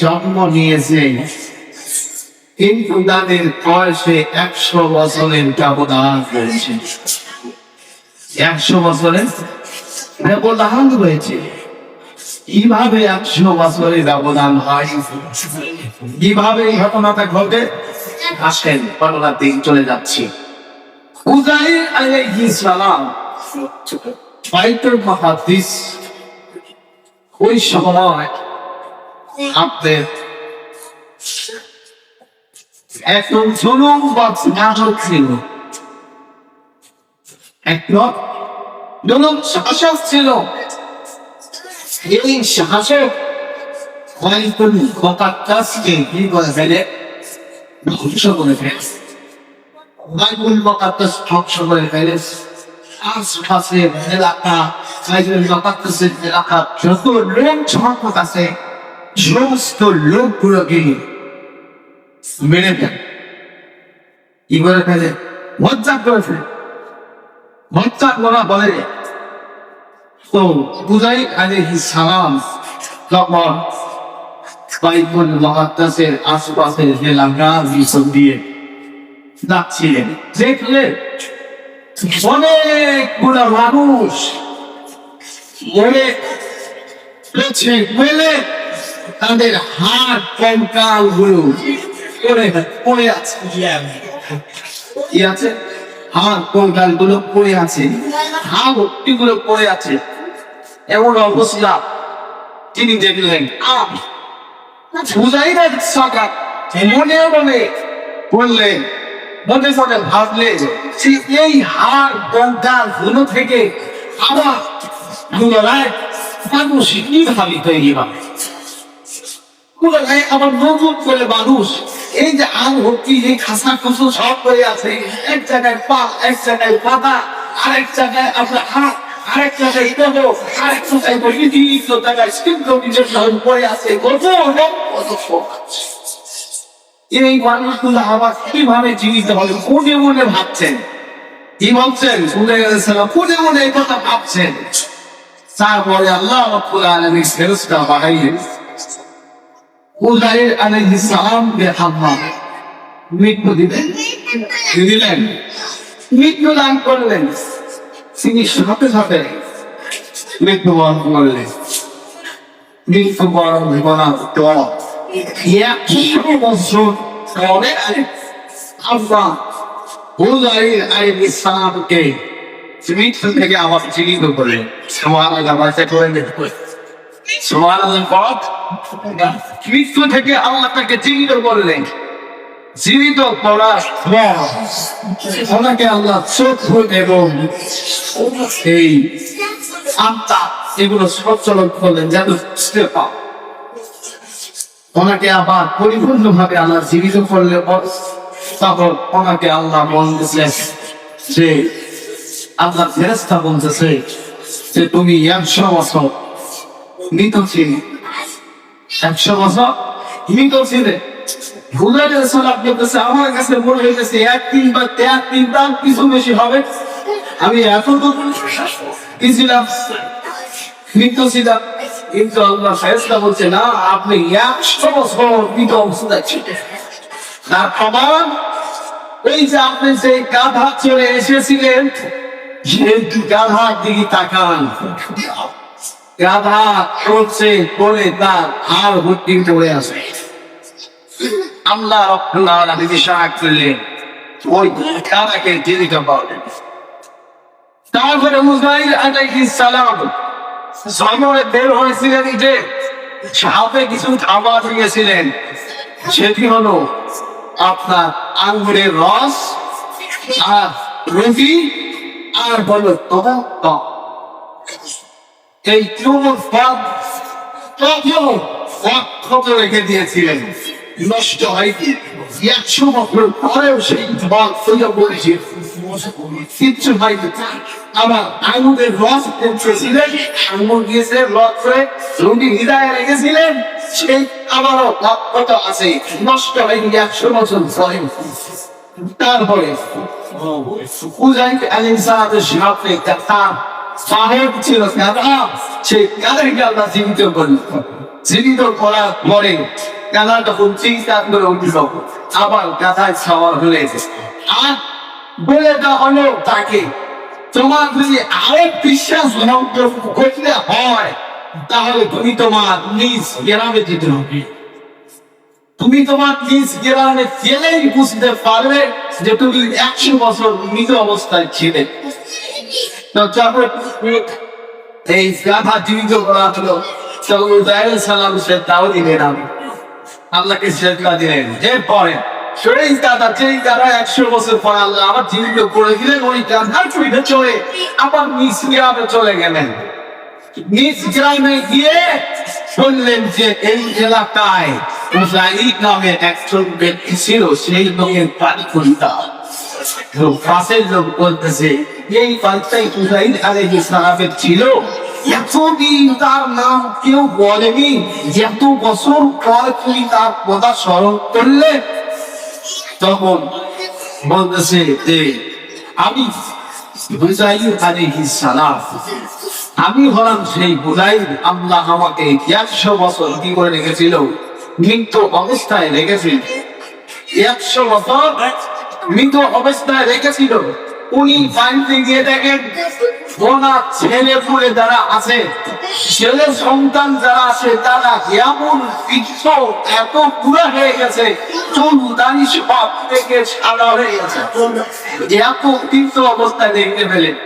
জন্ম নিয়েছে। কিন্তু তাদের বয়সে একশো বছরের ব্যবধান রয়েছে। একশো বছরের ব্যবধান রয়েছে। কীভাবে একশো বছরের ব্যবধান হয়? কীভাবে এই ঘটনাটা ঘটে? আসেন ঘটনার দিন চলে যাচ্ছি। ওই সময় একজন নাটক ছিল। একজন ছিল। কি করে ফেলে ধ্বংস করে ফেলে বাইতুল মুকাদ্দাস ধ্বংস করে ফেলে আশপাশে এলাকা বাইতুল মুকাদ্দাসের এলাকা যত লোক লোকগুলোকে মেরে ফেলে কি করে ফেলে মজ্জা করে ফেলে মজ্জা করা বলে তো বুঝাই আলাইহিস সালাম। তখন বাইতুল মুকাদ্দাসের আশেপাশে এলাকা মরে রয়েছে মেলে তাদের কঙ্কালগুলো পড়ে আছে। কি আছে? হাত কঙ্কালগুলো পড়ে আছে। হাতগুলো পড়ে আছে। এমন অবস্থা তিনি দেখলেন আম বুঝাইলেন সকাল মনে মনে বললেন, মনে মনে ভাবলেন যে এই হার কঙ্কালগুলো থেকে আবার পুনরায় মানুষ কীভাবে তৈরি হবে পুনরায় আবার নতুন করে মানুষ, এই যে আম ভর্তি যে খাসা খুসু সব করে আছে। এক জায়গায় পা, এক জায়গায় পাতা, আরেক জায়গায় আপনার হাত আরেক জায়গায় দেহ আরেক জায়গায় বিভিন্ন জায়গায় সিদ্ধ নিজের সহ পড়ে আছে কত এই মানুষগুলো আবার কীভাবে জীবিত হবে মনে মনে ভাবছেন? কি ভাবছেন? মনে মনে এই কথা ভাবছেন। তারপরে আল্লাহ রব্বুল আলামিন ফেরেশতা পাঠাইলেন আলাইহিস সালামকে হাম্মা মৃত্যু দিলেন। দিলেন। মৃত্যু দান করলেন। তিনি সাথে সাথে মৃত্যুবরণ করলেন। মৃত্যুবরণ ঘটনা একশো বছর পরে আল্লাহ উদাইর আলাইহিস সালামকে মৃত্যু থেকে আবার জীবিত করলেন। সুবহানাল্লাহ পথ মৃত্যু থেকে আল্লাহ তাকে জীবিত করলেন। জীবিত করার ওনাকে আল্লাহ চক্ষু এবং এই আত্মা এগুলো সচলন করলেন যেন বুঝতে পাও ওনাকে আবার পরিপূর্ণ ভাবে আল্লাহ জীবিত করলে তখন ওনাকে আল্লাহ বলতেছেন যে আল্লাহ ফেরেস্তা বলতেছে যে তুমি একশো বছর মৃত ছিলে। একশো বছর মৃত ছিলে। আমার কাছে মনে এক দিন বা দিন তার কিছু বেশি হবে। আমি এত কি ছিলাম কিন্তু আল্লাহ বলছে, না, আপনি একশো বছর মৃত ছিলেন। তার প্রমাণ এই যে আপনি যে গাধা চলে এসেছিলেন, সে গাধার দিকে তাকান। গাধা চলছে বলে তার হাড় ভর্তি পড়ে আছে। আল্লাহ রব্বুল করলেন। ওই পাওয়া তারপরে মুজাইল আলাইহিস সালাম জঙ্গলে বের হয়েছিলেন যে সাপে কিছু খাবার দিয়েছিলেন। সেটি হলো আপনার আঙ্গুরের রস, আর রুটি, আর বলো তোমার এই চুমুর অক্ষত রেখে দিয়েছিলেন। নষ্ট হয়নি। একশো বছর পরেও সেই ফল ফিরে বলছে, কিচ্ছু হয়নি। আবার আছে, নষ্ট হয়নি একশো বছর পরে তারপরে শিরাতে তার সাহেব ছিল সেই কাদাকে আল্লাহ জীবিত জীবিত করার পরে কাদা তখন চিন্তা করে উঠল। আবার কাদায় খাওয়া হয়েছে আর বলে তাকে, তোমার যদি বিশ্বাস করতে হয়, তাহলে তুমি তোমার নিজ গ্রামে যেতে হবে। তুমি তোমার নিজ গ্রামে বুঝতে পারবে যে তুমি একশো বছর মৃত অবস্থায় ছিলে। তো এই গাধা জীবিত করা হলো। সালাম সে তাও দিলেন আমি আল্লাহকে সেজদা দিলেন এরপরে সেই দাদা দাদা একশো বছর পর আল্লাহ আবার জীবিত করে দিলেন, ওই চলে আবার নিজ গ্রামে চলে গেলেন। নিজ গ্রামে গিয়ে শুনলেন যে এই এলাকায় মুজাহিদ নামে একজন ব্যক্তি ছিল, সেই লোকের খুলতাম পাশের লোক বলতেছে, এই বাড়িটাই মুজাহিদ আলাইহিস সালামের ছিল। এতদিন তার নাম কেউ বলেনি এত বছর পর তুমি তার কথা স্মরণ করলে, তখন বলতেছে যে, আমি আমি হলাম সেই বুঝাইল আল্লাহ আমাকে একশো বছর কি করে রেখেছিল? মৃত অবস্থায় রেখেছিল। একশো বছর মৃত অবস্থায় রেখেছিল। উনি গিয়ে দেখেন ওনার ছেলে যারা আছে, ছেলে সন্তান যারা আছে, তারা এমন বৃক্ষ এত পুরা হয়ে গেছে, চুল দানি সব থেকে সাদা হয়ে গেছে। এত অবস্থায় দেখতে পেলেন।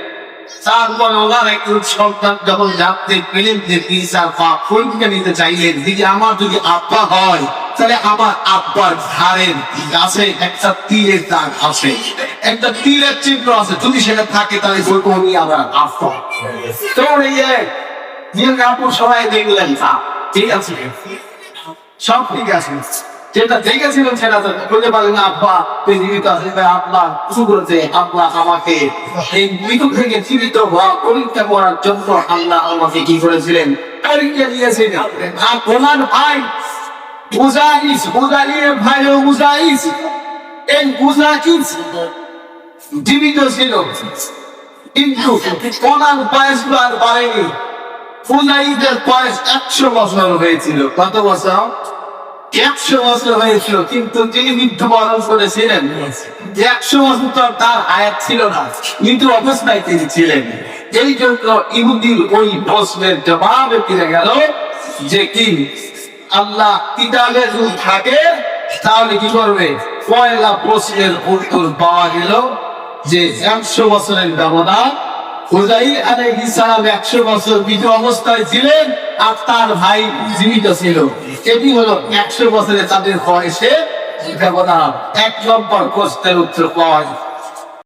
তারপর ওনার একজন সন্তান যখন জানতে পেলেন যে পিসার পা পরীক্ষা নিতে চাইলেন দিদি আমার যদি আব্বা হয়, তাহলে আমার আব্বার ঘাড়ের গাছে একটা তীরের দাগ আছে। একটা তীরের চিহ্ন আছে, যদি সেটা থাকে তাহলে আমি আমার তো এই যে সবাই দেখলেন, তা ঠিক আছে। সব ঠিক আছে। যেটা দেখেছিলেন সেটা বলতে আব্বা আব্বা কিছু করেছে আব্বা আমাকে এই থেকে জীবিত হওয়া, পরীক্ষা করার জন্য আল্লাহ আমাকে কি করেছিলেন? পরীক্ষা ভাই মুজাহিদ মুজাহিদের ভাই ও মুজাহিদ এই মুজাহিদ জীবিত ছিল। কিন্তু ওনার বয়স আর বাড়েনি। ফুলাইদের বয়স একশো বছর হয়েছিল। কত বছর? একশো বছর হয়েছিল। কিন্তু যিনি মৃত্যুবরণ করেছিলেন, একশো বছর তার আয়াত ছিল না। মৃত্যু অবস্থায় তিনি ছিলেন। এই জন্য ইহুদির ওই প্রশ্নের জবাবে ফিরে গেল যে কি? আল্লাহ কিতাবে যদি থাকে, তাহলে কি করবে? পয়লা প্রশ্নের উত্তর পাওয়া গেল। যে একশো বছরের ব্যবধান হুজাইর আলাইহিস সালাম একশো বছর মৃত অবস্থায় ছিলেন আর তার ভাই জীবিত ছিল। এটি হলো একশো বছরে তাদের বয়সে ব্যবধান এক নম্বর প্রশ্নের উত্তর পাওয়া